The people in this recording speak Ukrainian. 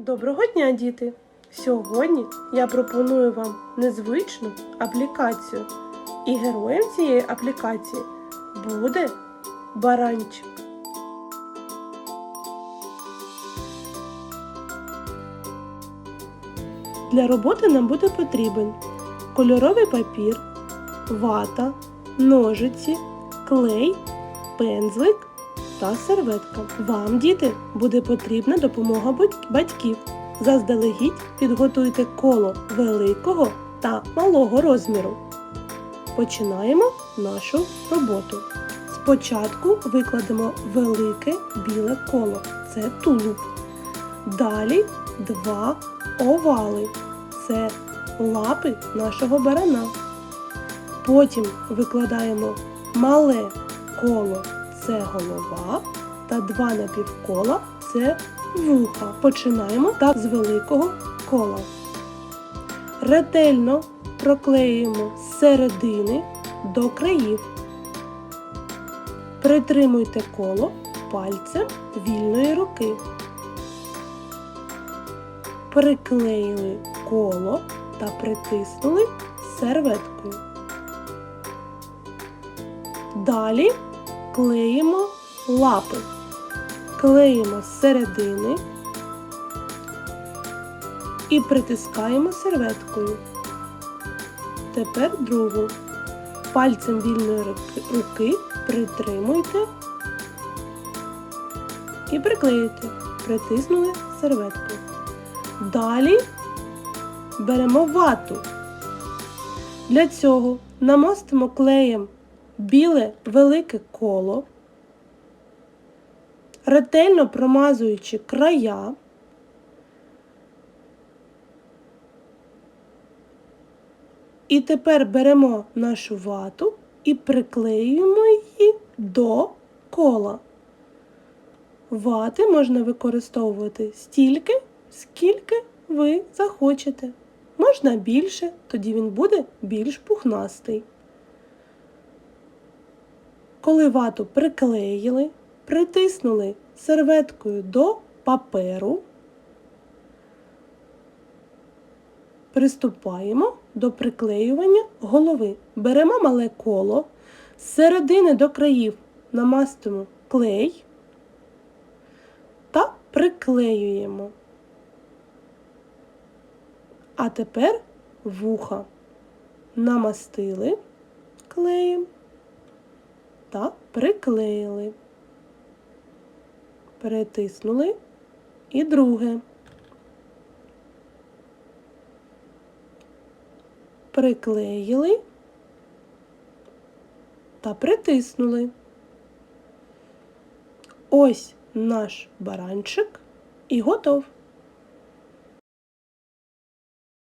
Доброго дня, діти! Сьогодні я пропоную вам незвичну аплікацію. І героєм цієї аплікації буде баранчик. Для роботи нам буде потрібен кольоровий папір, вата, ножиці, клей, пензлик та серветка. Вам, діти, буде потрібна допомога батьків. Заздалегідь підготуйте коло великого та малого розміру. Починаємо нашу роботу. Спочатку викладемо велике біле коло. Це тулуб. Далі два овали. Це лапи нашого барана. Потім викладаємо мале коло це голова та два напівкола це вуха. Починаємо так з великого кола. Ретельно проклеюємо з середини до країв. Притримуйте коло пальцем вільної руки. Приклеїли коло та притиснули серветкою. Далі клеїмо лапи. Клеїмо з середини і притискаємо серветкою. Тепер другу. Пальцем вільної руки, притримуйте і приклеїте. Притиснули серветку. Далі беремо вату. Для цього намастимо клеєм біле велике коло, ретельно промазуючи края. І тепер беремо нашу вату і приклеюємо її до кола. Вати можна використовувати стільки, скільки ви захочете. Можна більше, тоді він буде більш пухнастий. Коли вату приклеїли, притиснули серветкою до паперу, приступаємо до приклеювання голови. Беремо мале коло, з середини до країв намастимо клей та приклеюємо. А тепер вуха намастили клеєм та приклеїли. Перетиснули і друге. Приклеїли та притиснули. Ось наш баранчик і готов.